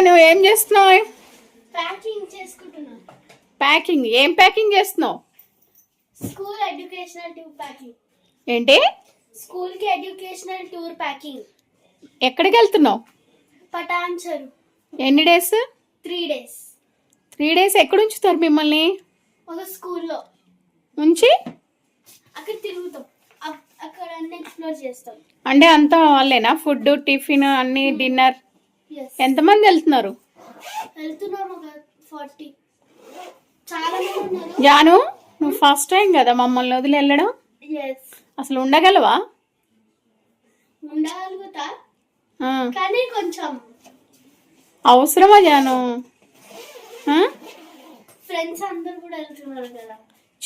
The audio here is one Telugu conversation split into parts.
జాను ఏం చేస్తున్నావు? ప్యాకింగ్ చేసుకుంటున్నాను ప్యాకింగ్ ఏం ప్యాకింగ్ చేస్తున్నావు? School educational tour packing. ఏంటి? స్కూల్కి ఎడ్యుకేషనల్ టూర్ ప్యాకింగ్. ఎక్కడికి వెళ్తున్నావు? పటాన్చరు. ఎన్ని days? Three days. Three days ఎక్కడ ఉంచుతారు మిమ్మల్ని? ఒక స్కూల్లో. ఉంచి? అక్కడ తిరుగుతాం. అక్- అక్కడ అన్ని ఎక్స్ప్లోర్ చేస్తాం. అంటే అంతా వాళ్ళేనా? ఫుడ్ టిఫిన్ అన్ని డిన్నర్? ఎంతమంది వెళ్తున్నారు? జాను నువ్వు ఫస్ట్ టైం కదా మమ్మల్ని వదిలి వెళ్ళడం? అసలు ఉండగలవా? ఉండగలుగుతా. ఆ, కానీ కొంచెం. అవసరమా జాను? ఆ? ఫ్రెండ్స్ అందరు కూడా వెళ్తున్నారు కదా.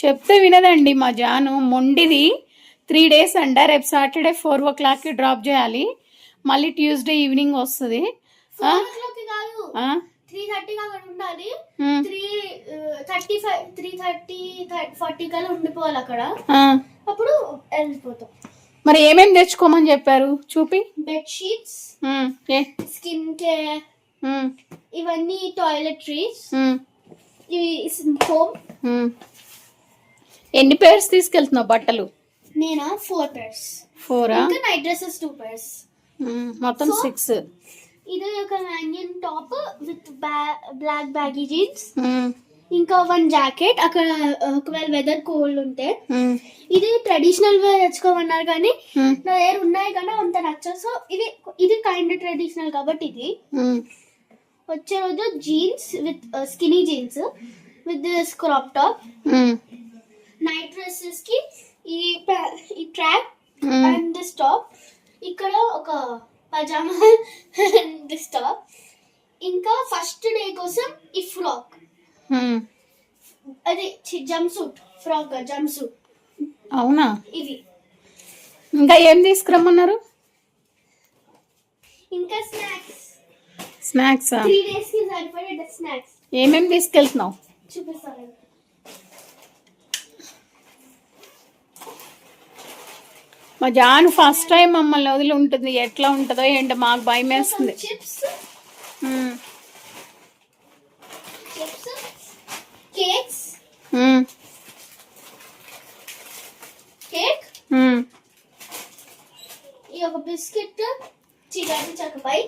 చెప్తే వినదండి మా జాను. మొండిది త్రీ డేస్ అంట. రేపు సాటర్డే ఫోర్ ఓ క్లాక్కి డ్రాప్ చేయాలి. మళ్ళీ ట్యూస్డే ఈవినింగ్ వస్తుంది? త్రీ అక్కడ ఉండాలి. Three thirty five three thirty forty కల్లా ఉండిపోవాలి అక్కడ. అప్పుడు వెళ్ళిపోతాం. మరి ఏమేమి తెచ్చుకోమని చెప్పారు? చూపి. బెడ్షీట్స్ ఉమ్, ఏ? స్కిన్ కేర్ ఇవన్నీ టాయిలెటరీస్ ఇవి హోమ్. ఎన్ని పేర్స్ తీసుకెళ్తున్నావు బట్టలు? నేనా? ఫోర్ పేర్స్ ఫోరా నైట్ డ్రెస్సెస్ టూ పేర్స్ మొత్తం సిక్స్ ఇది ఒక మ్యాంగిన్ top with black baggy jeans. ఇంకా వన్ జాకెట్ అక్కడ ఒకవేళ వెదర్ కోల్డ్ ఉంటే. ఇది ట్రెడిషనల్ వేర్ తెచ్చుకోమన్నారు కానీ నా దగ్గర ఉన్నాయి కానీ అంత నచ్చదు సో ఇది ఇది కైండ్ ట్రెడిషనల్ కాబట్టి ఇది. వచ్చే రోజు jeans with skinny jeans with this crop top night డ్రెస్సెస్కి ఈ ఈ ట్రాక్. అండ్ దిస్ టాప్ ఇక్కడ ఒక పజామా టాప్ ఇంకా ఫస్ట్ డే కోసం ఈ ఫ్రాక్. అది jumpsuit frock jumpsuit అవునా? ఇది. ఇంకా ఏం తీసుకురమ్మన్నారు? ఇంకా స్నాక్స్ స్నాక్స్ త్రీ డేస్కి సరిపడే స్నాక్స్ ఏమేమి తీసుకెళ్తున్నావు? చూపిస్తాను. మా జాన్ ఫస్ట్ టైం మమ్మల్ని వదిలి ఉంటుంది ఎట్లా ఉంటుందో ఏంటో మాకు భయం వేస్తుంది. ఈ ఒక biscuit chicken చక్కపై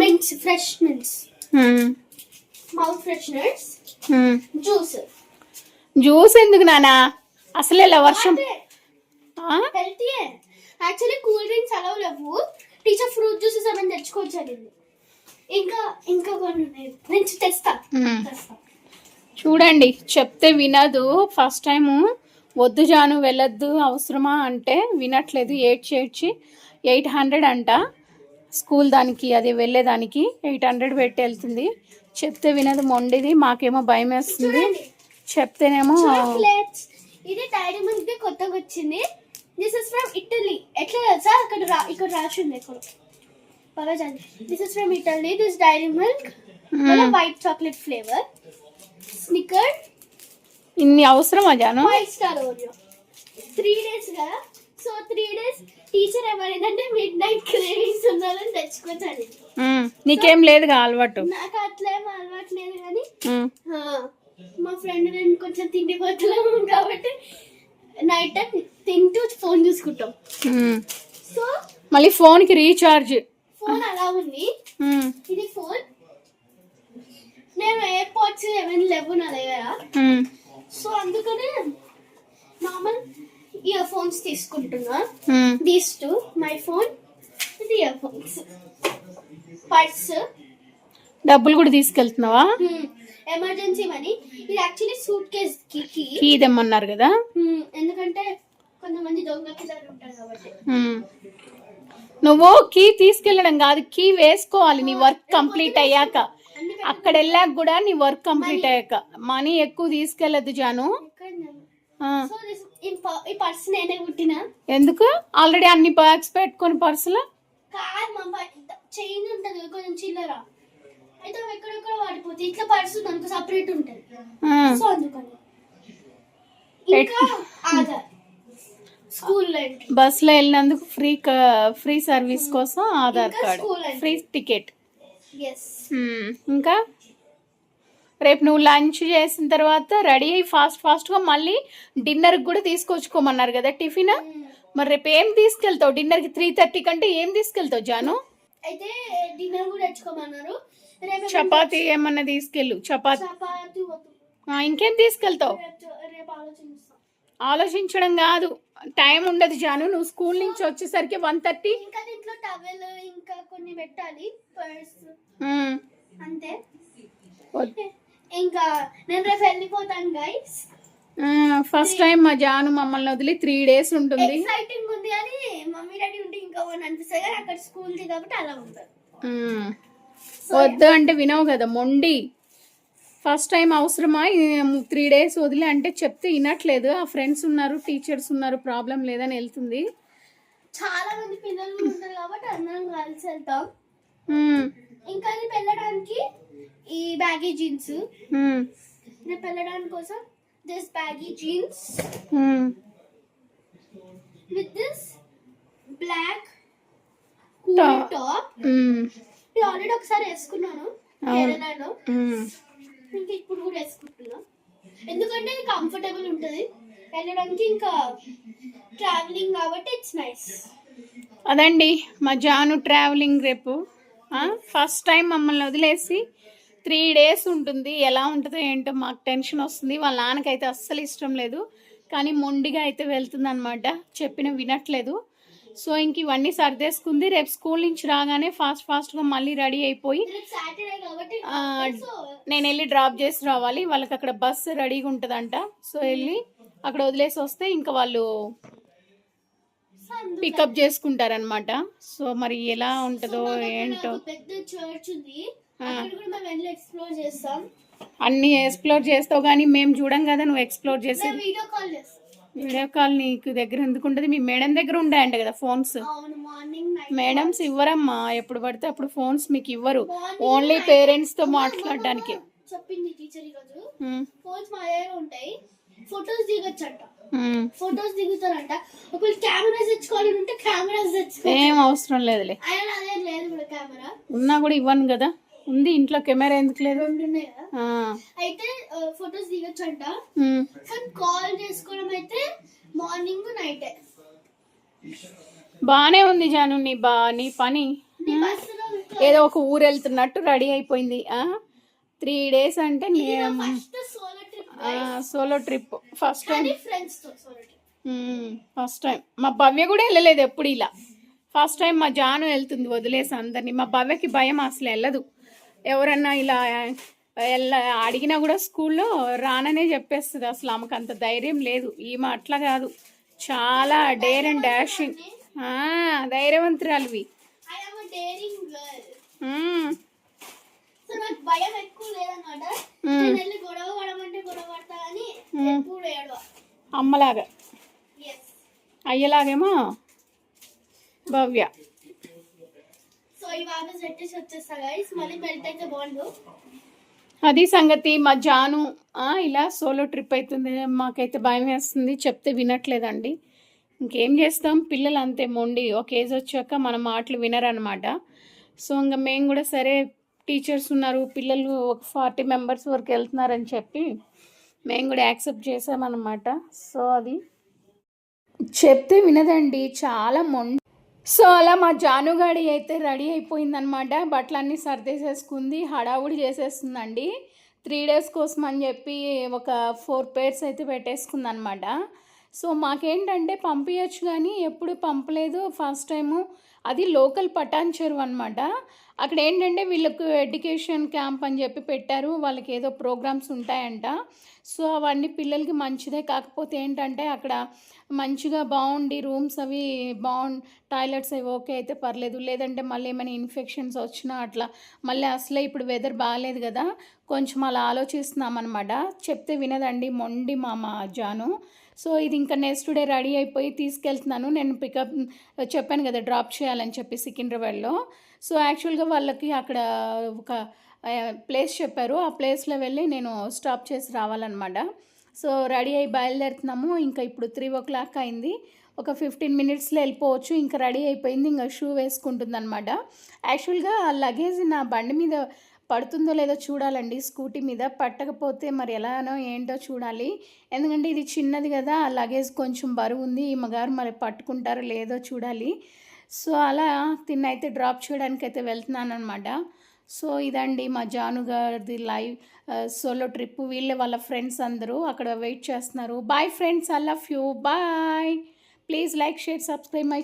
mints fresh mints. Mouth fresheners. Juice juice ఎందుకు నానా? అసలు ఇలా వర్షం. యాక్చువల్లీ కూల్ డ్రింక్స్ అలవ్ లేవు. టీచర్ ఫ్రూట్ జ్యూసెస్ ఏమైనా తెచ్చుకోవచ్చారు ఇంకా ఇంకా కొన్ని ఉన్నాయి. నేను తెస్తా. చూడండి చెప్తే వినదు. ఫస్ట్ టైము వద్దు జాను వెళ్ళొద్దు అవసరమా అంటే వినట్లేదు. ఏడ్చి ఏడ్చి ఎయిట్ హండ్రెడ్ అంట స్కూల్ దానికి అది వెళ్ళేదానికి ఎయిట్ హండ్రెడ్ పెట్టి వెళ్తుంది. చెప్తే వినదు మొండిది. మాకేమో భయం వేస్తుంది. చెప్తేనేమో ఇది డైరీ మిల్క్ ది కొత్తగా వచ్చింది. దిస్ ఇస్ ఫ్రమ్ ఇటలీ ఎట్లా తెలుసా? అక్కడ రా ఇక్కడ రాసి ఉంది ఇక్కడ బాగా చదివి. This is from Italy this dairy milk. White chocolate flavour Snickers ఇన్ని అవసరమా Janu? Five star Oreo three days కదా సో త్రీ డేస్ టీచర్ ఏమైందంటే మిడ్ నైట్ క్రేవింగ్స్ ఉన్నారని తెచ్చుకోవచ్చాను ఉమ్, నీకేం లేదుగా అలవాటు. నాకు అట్లేం అలవాట్లేదు కానీ ఉమ్, ఆ, మా ఫ్రెండ్ నేను కొంచెం తిండి పోతున్నాం కాబట్టి నైట్ టైం తింటూ ఫోన్ చూసుకుంటాం. సో మళ్ళీ ఫోన్కి రీఛార్జ్ ఫోన్ అలా ఉంది. ఇది ఫోన్ నేను ఎయిర్ పాడ్స్ ఏమైనా లేవు నా దగ్గర. సో అందుకనే నార్మల్ ఇయర్ ఫోన్స్ తీసుకుంటున్నా. దీస్ టు మై ఫోన్ ఇది ఇయర్ ఫోన్స్ పర్స్ డబ్బులు కూడా తీసుకెళ్తున్నావా? ఎమర్జెన్సీ మనీ ఇది యాక్చువల్లీ సూట్ కేస్కి. కీ తెమ్మన్నారు కదా? ఎందుకంటే కొంతమంది దొంగ పిల్లలు ఉంటారు కాబట్టి. నువ్వు కీ తీసుకెళ్ళడం కాదు కీ వేసుకోవాలి నీ వర్క్ కంప్లీట్ అయ్యాక. అక్కడ వెళ్ళాక కూడా నీ వర్క్ కంప్లీట్ అయ్యాక. మనీ ఎక్కువ తీసుకెళ్ళదు జాను. ఎందుకు? ఆల్రెడీ అన్ని బ్యాగ్స్ పెట్టుకొని పర్సులు చైన్ ఉంటుంది కొంచెం చిల్లర. అయితే అవి ఎక్కడెక్కడ వాడిపోతే ఇట్లా పర్స్ దానికి సపరేట్ ఉంటుంది. ఆ, సో అందుకని. ఇంకా ఆధార్. స్కూల్లో ఎంట్రీ బస్సులో వెళ్ళినందుకు ఫ్రీ ఫ్రీ సర్వీస్ కోసం ఆధార్ కార్డ్. Free ticket. ఇంకా? రేపు నువ్వు లంచ్ చేసిన తర్వాత రెడీ అయ్యి ఫాస్ట్ ఫాస్ట్గా మళ్ళీ డిన్నర్కి కూడా తీసుకొచ్చుకోమన్నారు కదా టిఫిన్? మరి రేపు ఏం తీసుకెళ్తావు? డిన్నర్కి త్రీ థర్టీ కంటే ఏం తీసుకెళ్తావు జాను? అయితే డిన్నర్ కూడా తెచ్చుకోమన్నారు. చపాతీ ఏమన్నా తీసుకెళ్ళు. చపాతీ. ఇంకేం తీసుకెళ్తావు? ఆలోచించడం కాదు. టైం ఉండదు జాను. నువ్వు స్కూల్ నుంచి వచ్చేసరికి వన్ థర్టీ. ఇంకా దీంట్లో టవెల్ ఇంకా కొన్ని పెట్టాలి. పర్స్ అంతే. ఇంకా నేను రేపు వెళ్ళిపోతాను గైస్ ఫస్ట్ టైం మా జాను మమ్మల్ని వదిలి త్రీ డేస్ ఉంటుంది. ఎక్సైటింగ్ ఉంది అని మమ్మీ డాడీ ఉంటే ఇంకా అనిపిస్తుంది కానీ అక్కడ స్కూల్ కాబట్టి అలా ఉంటుంది. వద్దు అంటే వినవు కదా మొండి ఫస్ట్ టైం అవసరమా త్రీ డేస్ వదిలే అంటే చెప్తే వినట్లేదు ఆ ఫ్రెండ్స్ ఉన్నారు టీచర్స్ ఉన్నారు ప్రాబ్లం లేదని వెళ్తుంది చాలా మంది పిల్లలు ఉంటారు కాబట్టి అందరం కలిసి వెళ్తాం. ఇంకా రేపు వెళ్ళడానికి ఈ బ్యాగీ జీన్స్. రేపు వెళ్ళడానికి కోసం this baggy jeans. With this black top. ఇది ఆల్రెడీ ఒకసారి వేసుకున్నాను. కేరళలో. ఇంకా ఇప్పుడు కూడా వేసుకుంటున్నా. ఎందుకంటే ఇది కంఫర్టబుల్ ఉంటుంది. వెళ్ళడానికి ఇంకా ట్రావెలింగ్ కాబట్టి ఇట్స్ నైస్ అదండి మా జాను ట్రావెలింగ్ రేపు ఫస్ట్ టైం మమ్మల్ని వదిలేసి త్రీ డేస్ ఉంటుంది. ఎలా ఉంటుందో ఏంటో మాకు టెన్షన్ వస్తుంది. వాళ్ళ నాన్నకైతే అస్సలు ఇష్టం లేదు. కానీ మొండిగా అయితే వెళ్తుంది అనమాట చెప్పిన వినట్లేదు. సో ఇంక ఇవన్నీ సర్దేసుకుంది. రేపు స్కూల్ నుంచి రాగానే ఫాస్ట్ ఫాస్ట్గా మళ్ళీ రెడీ అయిపోయి నేను వెళ్ళి డ్రాప్ చేసి రావాలి. వాళ్ళకి అక్కడ బస్సు రెడీగా ఉంటుందంట. సో వెళ్ళి అక్కడ వదిలేసి వస్తే ఇంకా వాళ్ళు పికప్ చేసుకుంటారనమాట సో మరి ఎలా ఉంటుందో ఏంటో. అన్ని ఎక్స్ప్లోర్ చేస్తావు కానీ మేము చూడం కదా నువ్వు ఎక్స్ప్లోర్ చేసేది. వీడియో కాల్ వీడియో కాల్ నీకు దగ్గర ఎందుకు ఉంటుంది మీ మేడం దగ్గర ఉంటాయంట కదా ఫోన్స్. మేడమ్స్ ఇవ్వరమ్మా. ఎప్పుడు పడితే అప్పుడు ఫోన్స్ మీకు ఇవ్వరు. ఓన్లీ. పేరెంట్స్తో మాట్లాడడానికి. చెప్పింది టీచర్ ఈరోజు. ఉమ్, ఫోన్స్ మా దగ్గర ఉంటాయి. ఫొటోస్ దిగొచ్చంట. ఉమ్. ఫొటోస్ దిగుతారంట. ఒకవేళ కెమెరాస్ తెచ్చుకోవాలి ఉంటే కెమెరాస్ తెచ్చుకో. ఏం అవసరం లేదులే. అదే లేదు కెమెరా. ఉన్నా కూడా ఇవ్వను కదా. ఉంది ఇంట్లో కెమెరా ఎందుకు లేదు? అయితే ఫొటోస్ ఉమ్. కానీ కాల్ చేసుకోవడం అయితే మార్నింగ్ నైటే బానే ఉంది జాను నీ బా నీ పని. ఏదో ఒక ఊరు వెళ్తున్నట్టు రెడీ అయిపోయింది. త్రీ డేస్ అంటే solo trip first time first time మా భవ్య కూడా వెళ్ళలేదు ఎప్పుడు ఇలా. ఫస్ట్ టైం మా జాను వెళ్తుంది వదిలేసి అందరినీ. మా భవ్యకి భయం అసలు వెళ్ళదు. ఎవరన్నా ఇలా వెళ్ళ అడిగినా కూడా స్కూల్లో రాననే చెప్పేస్తుంది అసలు ఆమెకు అంత ధైర్యం లేదు. ఈమె అట్లా కాదు. చాలా డేర్ అండ్ డాషింగ్. ధైర్యవంతురాలివి. అమ్మలాగా. అయ్యలాగేమో భవ్య. సో వచ్చేస్తా గైస్ మళ్ళీ అయితే బాగుండు. అది సంగతి మా జాను ఇలా సోలో ట్రిప్ అవుతుంది మాకైతే భయం వేస్తుంది. చెప్తే వినట్లేదండి. ఇంకేం చేస్తాం? పిల్లలు అంతే మొండి. ఒక ఏజ్ వచ్చాక మన మాటలు వినరనమాట సో ఇంకా మేము కూడా సరే టీచర్స్ ఉన్నారు. పిల్లలు ఒక ఫార్టీ మెంబర్స్ వరకు వెళ్తున్నారని చెప్పి మేము కూడా యాక్సెప్ట్ చేసామన్నమాట సో అది చెప్తే వినదండి. చాలా మొండి. సో అలా మా జానుగాడి అయితే రెడీ అయిపోయిందనమాట బట్టలన్నీ సర్దేసేసుకుంది హడావుడి చేసేస్తుందండి. త్రీ డేస్ కోసం అని చెప్పి ఒక ఫోర్ పేర్స్ అయితే పెట్టేసుకుందనమాట సో మాకేంటంటే పంపించచ్చు కానీ ఎప్పుడు పంపలేదు. ఫస్ట్ టైము అది లోకల్ పటాన్ చెరువు అనమాట అక్కడ ఏంటంటే వీళ్ళకు ఎడ్యుకేషన్ క్యాంప్ అని చెప్పి పెట్టారు. వాళ్ళకి ఏదో ప్రోగ్రామ్స్ ఉంటాయంట. సో అవన్నీ పిల్లలకి మంచిదే. కాకపోతే ఏంటంటే అక్కడ మంచిగా బాగుండి రూమ్స్ అవి బాగుండి టాయిలెట్స్ అవి ఓకే అయితే పర్లేదు. లేదంటే మళ్ళీ ఏమైనా ఇన్ఫెక్షన్స్ వచ్చినా అట్లా మళ్ళీ అసలే ఇప్పుడు వెదర్ బాగాలేదు కదా కొంచెం అలా ఆలోచిస్తున్నాం అనమాట చెప్తే వినదండి మొండి మామ జాను. సో ఇది ఇంకా నెక్స్ట్ డే రెడీ అయిపోయి తీసుకెళ్తున్నాను. నేను పికప్ చెప్పాను కదా డ్రాప్ చేయాలని చెప్పి సికింద్రాబాద్లో. సో యాక్చువల్గా వాళ్ళకి అక్కడ ఒక ప్లేస్ చెప్పారు. ఆ ప్లేస్లో వెళ్ళి నేను స్టాప్ చేసి రావాలన్నమాట. సో రెడీ అయి బయలుదేరుతున్నాము. ఇంకా ఇప్పుడు త్రీ ఓ క్లాక్ అయింది. ఒక ఫిఫ్టీన్ మినిట్స్లో వెళ్ళిపోవచ్చు. ఇంకా రెడీ అయిపోయింది. ఇంకా షూ వేసుకుంటుంది అనమాట యాక్చువల్గా ఆ లగేజ్ నా బండి మీద పడుతుందో లేదో చూడాలండి. స్కూటీ మీద పట్టకపోతే మరి ఎలానో ఏంటో చూడాలి. ఎందుకంటే ఇది చిన్నది కదా. ఆ లగేజ్ కొంచెం బరువు ఉంది. ఈ మగారు మరి పట్టుకుంటారో లేదో చూడాలి. సో అలా తిన్నైతే డ్రాప్ చేయడానికి అయితే వెళ్తున్నాను అనమాట సో ఇదండి మా జాను గారిది లైవ్ సోలో ట్రిప్. వీళ్ళే వాళ్ళ ఫ్రెండ్స్ అందరూ అక్కడ వెయిట్ చేస్తున్నారు. Bye friends I love you bye please like share subscribe my